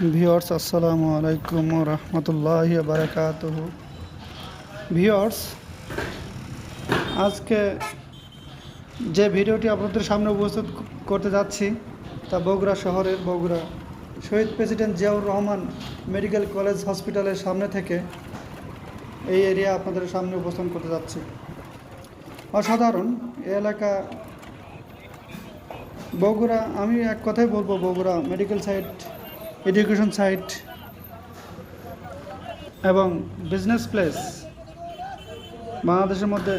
Viewers আসসালামু আলাইকুম রহমতুল্লাহ বারকাত viewers আজকে যে ভিডিওটি আপনাদের সামনে উপস্থিত করতে যাচ্ছি তা বগুড়া শহরের বগুড়া শহীদ president Ziaur Rahman medical college হসপিটালের সামনে থেকে এই এরিয়া আপনাদের সামনে উপস্থাপন করতে যাচ্ছি। অসাধারণ এই এলাকা বগুড়া, আমি এক কথাই বলব, Bogura medical site education site এবং বিজনেস প্লেস বাংলাদেশের মধ্যে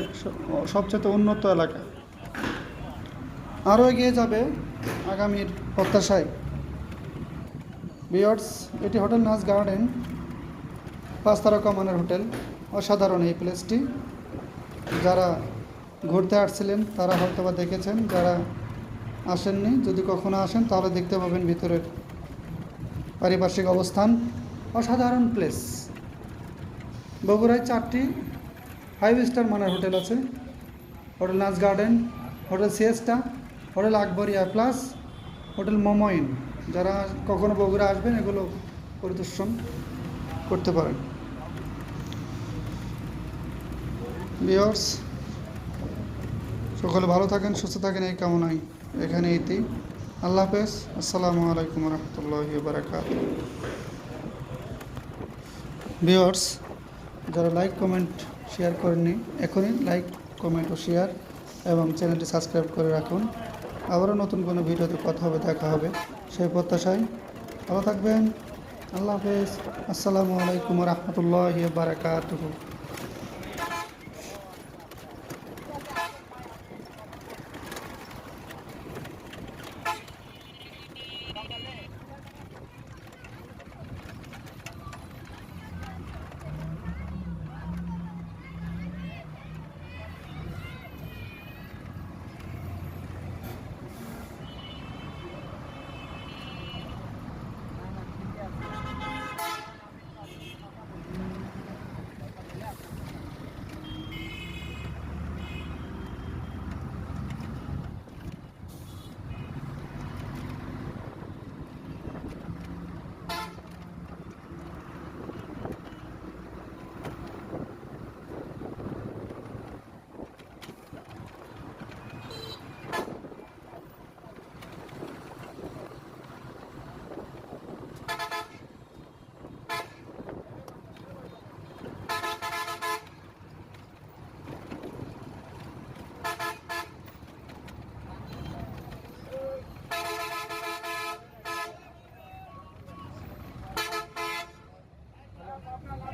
সবচেয়ে উন্নত এলাকা। আরও এগিয়ে যাবে আগামীর প্রত্যাশায়। বিয়ার্স এটি হোটেল নাচ গার্ডেন। পাঁচ তারকা মানের হোটেল। অসাধারণ এই প্লেসটি। যারা ঘুরতে আসছিলেন, তারা হয়তো বা দেখেছেন। যারা আসেননি, যদি কখনো আসেন, তাহলে দেখতে পাবেন ভিতরের পারিপার্শ্বিক অবস্থান, অসাধারণ প্লেস বগুড়ায় চারটি ফাইভ স্টার মানের হোটেল আছে। Hotel Naz garden, hotel Siesta hotel Akbaria plus hotel Momo Inn. যারা কখনো বগুড়া আসবেন, এগুলো পরিদর্শন করতে পারেন। বিয়ার্স সকলে ভালো থাকেন, সুস্থ থাকেন, এই কামনাই এখানে ইতি আল্লাহ হাফেজ। আসসালামু আলাইকুম রহমতুল্লাহ বারাকাত ভিওর্স যারা লাইক, কমেন্ট, শেয়ার করেননি, এখনই লাইক, কমেন্ট ও শেয়ার এবং চ্যানেলটি সাবস্ক্রাইব করে রাখুন। আবারও নতুন কোনো ভিডিওতে কথা হবে, দেখা হবে সেই প্রত্যাশায়। ভালো থাকবেন। আল্লাহ হাফেজ। আসসালামু আলাইকুম রহমতুল্লাহ বারাকাতুহু আপনার